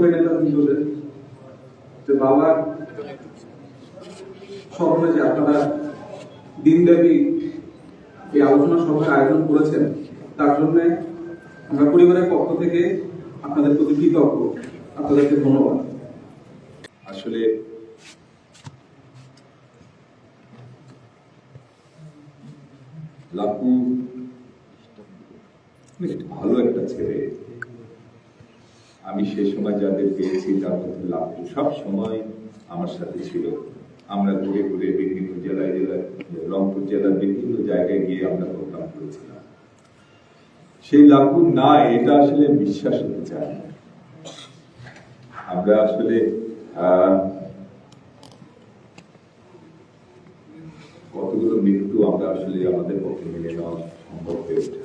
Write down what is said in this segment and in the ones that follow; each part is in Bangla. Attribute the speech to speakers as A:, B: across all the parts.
A: করে নেতা বিন্দুদের যে বাবার স্বপ্নে যে আপনারা দিনব্যাপী এই আলোচনা সভার আয়োজন করেছেন তার জন্য আমরা পরিবারের পক্ষ থেকে আপনাদের প্রতি কৃতজ্ঞ। আপনাদেরকে ধন্যবাদ।
B: আসলে লাপু বেশ ভালো একটা ছেলে। আমি সে সময় যাদের পেয়েছি তার মধ্যে লাপু সব সময় আমার সাথে ছিল। আমরা ঘুরে ঘুরে বিভিন্ন জেলায় জেলায়, রংপুর জেলার বিভিন্ন জায়গায় গিয়ে আমরা প্রোগ্রাম করেছিলাম। সেই লাপু না, এটা আসলে বিশ্বাস হতে চায় না। আমরা আসলে কতগুলো মৃত্যু আমরা আসলে আমাদের পক্ষে মেনে নেওয়া সম্ভব হয়ে না।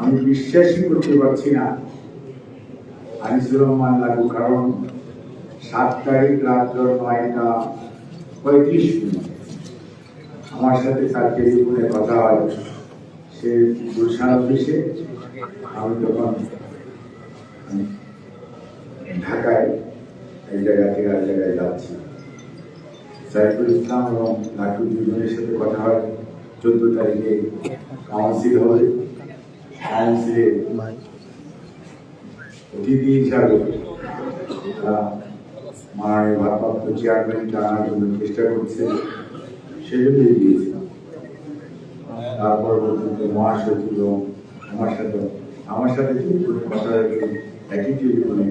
C: আমি বিশ্বাসই করতে পারছি না। আনিসুর রহমান লাগু, কারণ সাত তারিখ রাত নয়টা পঁয়ত্রিশ মিনিট। আমার সাথে তার টেলিফোনে কথা হয়, সে গুলশান অফিসে, আমি তখন ঢাকায় এক জায়গা থেকে আর জায়গায় যাচ্ছি। সাইফুল ইসলাম এবং লাটু দুজনের সাথে কথা হয়, চোদ্দ তারিখে কাউন্সিল হবে কাউন্সিলে অতিথি হিসাবে মাননীয় ভারপ্রাপ্ত চেয়ারম্যানকে আনার জন্য চেষ্টা গিয়েছিলাম তারপর পরবর্তীতে মহাসচিব আমার সাথে আমার সাথে কথা একই টেলিফোনে